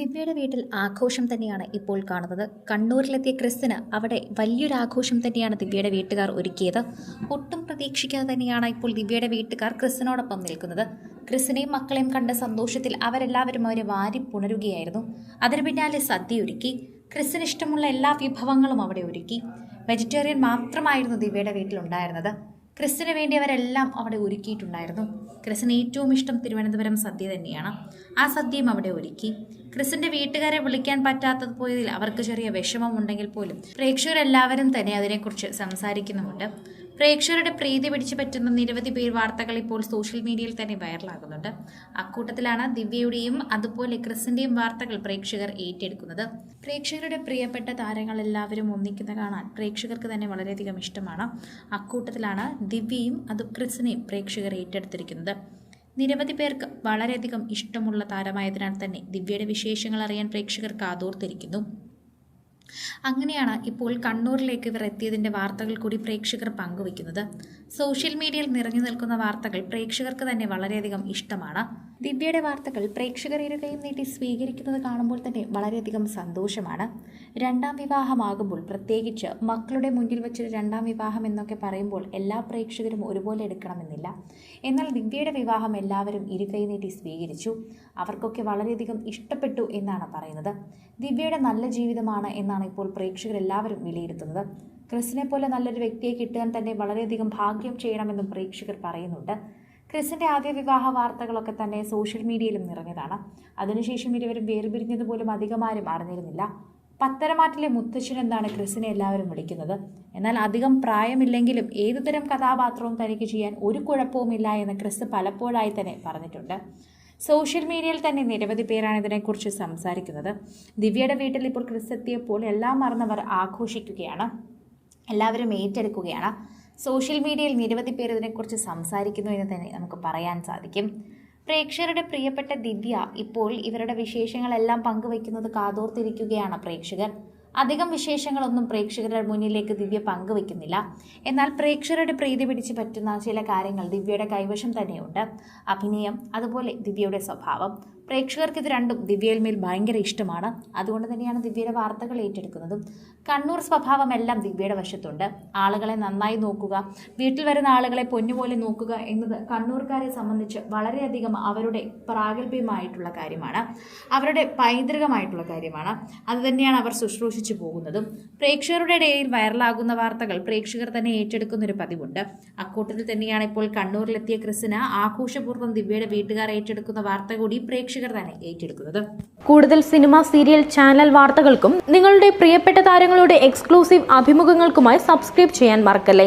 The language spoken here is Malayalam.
ദിവ്യയുടെ വീട്ടിൽ ആഘോഷം തന്നെയാണ് ഇപ്പോൾ കാണുന്നത്. കണ്ണൂരിലെത്തിയ ക്രിസ്തിന് അവിടെ വലിയൊരു ആഘോഷം തന്നെയാണ് ദിവ്യയുടെ വീട്ടുകാർ ഒരുക്കിയത്. ഒട്ടും പ്രതീക്ഷിക്കാതെ തന്നെയാണ് ഇപ്പോൾ ദിവ്യയുടെ വീട്ടുകാർ ക്രിസ്തിനോടൊപ്പം നിൽക്കുന്നത്. ക്രിസ്തിനെയും മക്കളെയും കണ്ട സന്തോഷത്തിൽ അവരെല്ലാവരും അവരെ വാരി പുണരുകയായിരുന്നു. അതിനു പിന്നാലെ സദ്യ ഒരുക്കി ക്രിസ്തിന് ഇഷ്ടമുള്ള എല്ലാ വിഭവങ്ങളും അവിടെ ഒരുക്കി. വെജിറ്റേറിയൻ മാത്രമായിരുന്നു ദിവ്യയുടെ വീട്ടിലുണ്ടായിരുന്നത് ക്രിസ്തിന് വേണ്ടി അവരെല്ലാം അവിടെ ഒരുക്കിയിട്ടുണ്ടായിരുന്നു. ക്രിസ്തിന് ഏറ്റവും ഇഷ്ടം തിരുവനന്തപുരം സദ്യ തന്നെയാണ്. ആ സദ്യയും അവിടെ ഒരുക്കി. ക്രിസ്തിന്റെ വീട്ടുകാരെ വിളിക്കാൻ പറ്റാത്തത് പോയതിൽ അവർക്ക് ചെറിയ വിഷമം ഉണ്ടെങ്കിൽ പോലും പ്രേക്ഷകരെല്ലാവരും തന്നെ അതിനെക്കുറിച്ച് സംസാരിക്കുന്നുമുണ്ട്. പ്രേക്ഷകരുടെ പ്രീതി പിടിച്ചു പറ്റുന്ന നിരവധി പേർ വാർത്തകൾ ഇപ്പോൾ സോഷ്യൽ മീഡിയയിൽ തന്നെ വൈറലാകുന്നുണ്ട്. അക്കൂട്ടത്തിലാണ് ദിവ്യയുടെയും അതുപോലെ ക്രിസിന്റെയും വാർത്തകൾ പ്രേക്ഷകർ ഏറ്റെടുക്കുന്നത്. പ്രേക്ഷകരുടെ പ്രിയപ്പെട്ട താരങ്ങൾ എല്ലാവരും ഒന്നിക്കുന്ന കാണാൻ പ്രേക്ഷകർക്ക് തന്നെ വളരെയധികം ഇഷ്ടമാണ്. അക്കൂട്ടത്തിലാണ് ദിവ്യയും അത് ക്രിസിനെയും പ്രേക്ഷകർ ഏറ്റെടുത്തിരിക്കുന്നത്. നിരവധി പേർക്ക് വളരെയധികം ഇഷ്ടമുള്ള താരമായതിനാൽ തന്നെ ദിവ്യയുടെ വിശേഷങ്ങൾ അറിയാൻ പ്രേക്ഷകർ കാതോർത്തിരിക്കുന്നു അങ്ങനെയാണ് ഇപ്പോൾ കണ്ണൂരിലേക്ക് ഇവർ എത്തിയതിന്റെ വാർത്തകൾ കൂടി പ്രേക്ഷകർ പങ്കുവയ്ക്കുന്നത്. സോഷ്യൽ മീഡിയയിൽ നിറഞ്ഞു നിൽക്കുന്ന വാർത്തകൾ പ്രേക്ഷകർക്ക് തന്നെ വളരെയധികം ഇഷ്ടമാണ്. ദിവ്യയുടെ വാർത്തകൾ പ്രേക്ഷകർ ഇരുകയും നീട്ടി സ്വീകരിക്കുന്നത് കാണുമ്പോൾ തന്നെ വളരെയധികം സന്തോഷമാണ്. രണ്ടാം വിവാഹമാകുമ്പോൾ പ്രത്യേകിച്ച് മക്കളുടെ മുന്നിൽ വെച്ചൊരു രണ്ടാം വിവാഹം എന്നൊക്കെ പറയുമ്പോൾ എല്ലാ പ്രേക്ഷകരും ഒരുപോലെ എടുക്കണമെന്നില്ല. എന്നാൽ ദിവ്യയുടെ വിവാഹം എല്ലാവരും ഇരുകൈ നീട്ടി സ്വീകരിച്ചു. അവർക്കൊക്കെ വളരെയധികം ഇഷ്ടപ്പെട്ടു എന്നാണ് പറയുന്നത്. ദിവ്യയുടെ നല്ല ജീവിതമാണ് എന്നാണ് ഇപ്പോൾ പ്രേക്ഷകരെല്ലാവരും വിലയിരുത്തുന്നത്. ക്രിസിനെ പോലെ നല്ലൊരു വ്യക്തിയെ കിട്ടാൻ തന്നെ വളരെയധികം ഭാഗ്യം ചെയ്യണമെന്നും പ്രേക്ഷകർ പറയുന്നുണ്ട്. ക്രിസിന്റെ ആദ്യ വിവാഹ വാർത്തകളൊക്കെ തന്നെ സോഷ്യൽ മീഡിയയിലും നിറഞ്ഞതാണ്. അതിനുശേഷം ഇരുവരും വേർപിരിഞ്ഞത് പോലും ആരും അറിഞ്ഞിരുന്നില്ല. പത്തരമാറ്റിലെ മുത്തശ്ശൻ എന്നാണ് ക്രിസിനെ എല്ലാവരും വിളിക്കുന്നത്. എന്നാൽ അധികം പ്രായമില്ലെങ്കിലും ഏതുതരം കഥാപാത്രവും തനിക്ക് ചെയ്യാൻ ഒരു കുഴപ്പവുമില്ല എന്ന് ക്രിസ് പലപ്പോഴായി തന്നെ പറഞ്ഞിട്ടുണ്ട്. സോഷ്യൽ മീഡിയയിൽ തന്നെ നിരവധി പേരാണ് ഇതിനെക്കുറിച്ച് സംസാരിക്കുന്നത്. ദിവ്യയുടെ വീട്ടിൽ ഇപ്പോൾ ക്രിസ് എത്തിയപ്പോൾ എല്ലാം മറന്നവർ ആഘോഷിക്കുകയാണ്. എല്ലാവരും ഏറ്റെടുക്കുകയാണ്. സോഷ്യൽ മീഡിയയിൽ നിരവധി പേർ ഇതിനെക്കുറിച്ച് സംസാരിക്കുന്നു എന്ന് തന്നെ നമുക്ക് പറയാൻ സാധിക്കും. പ്രേക്ഷകരുടെ പ്രിയപ്പെട്ട ദിവ്യ ഇപ്പോൾ ഇവരുടെ വിശേഷങ്ങളെല്ലാം പങ്കുവയ്ക്കുന്നത് കാതോർത്തിരിക്കുകയാണ് പ്രേക്ഷകർ അധികം വിശേഷങ്ങളൊന്നും പ്രേക്ഷകരുടെ മുന്നിലേക്ക് ദിവ്യ പങ്കുവെക്കുന്നില്ല. എന്നാൽ പ്രേക്ഷകരുടെ പ്രീതി പിടിച്ചു പറ്റുന്ന ചില കാര്യങ്ങൾ ദിവ്യയുടെ കൈവശം തന്നെയുണ്ട്. അഭിനയം അതുപോലെ ദിവ്യയുടെ സ്വഭാവം പ്രേക്ഷകർക്ക് ഇത് രണ്ടും ദിവ്യയിൽമേൽ ഭയങ്കര ഇഷ്ടമാണ്. അതുകൊണ്ട് തന്നെയാണ് ദിവ്യയുടെ വാർത്തകൾ ഏറ്റെടുക്കുന്നതും. കണ്ണൂർ സ്വഭാവം എല്ലാം ദിവ്യയുടെ വശത്തുണ്ട്. ആളുകളെ നന്നായി നോക്കുക വീട്ടിൽ വരുന്ന ആളുകളെ പൊന്നുപോലെ നോക്കുക എന്നത് കണ്ണൂർക്കാരെ സംബന്ധിച്ച് വളരെയധികം അവരുടെ പ്രാഗൽഭ്യമായിട്ടുള്ള കാര്യമാണ്. അവരുടെ പൈതൃകമായിട്ടുള്ള കാര്യമാണ്. അതുതന്നെയാണ് അവർ ശുശ്രൂഷിച്ചു പോകുന്നതും. പ്രേക്ഷകരുടെ ഇടയിൽ വൈറലാകുന്ന വാർത്തകൾ പ്രേക്ഷകർ തന്നെ ഏറ്റെടുക്കുന്ന ഒരു പതിവുണ്ട്. അക്കൂട്ടത്തിൽ തന്നെയാണ് ഇപ്പോൾ കണ്ണൂരിലെത്തിയ ക്രിസിന് ആഘോഷപൂർവം ദിവ്യയുടെ വീട്ടുകാർ ഏറ്റെടുക്കുന്ന വാർത്ത കൂടി പ്രേക്ഷകർ തന്നെ ഏറ്റെടുക്കുന്നത്. കൂടുതൽ സിനിമ സീരിയൽ ചാനൽ വാർത്തകൾക്കും നിങ്ങളുടെ പ്രിയപ്പെട്ട താരങ്ങളുടെ എക്സ്ക്ലൂസീവ് അഭിമുഖങ്ങൾക്കുമായി സബ്സ്ക്രൈബ് ചെയ്യാൻ മറക്കല്ലേ?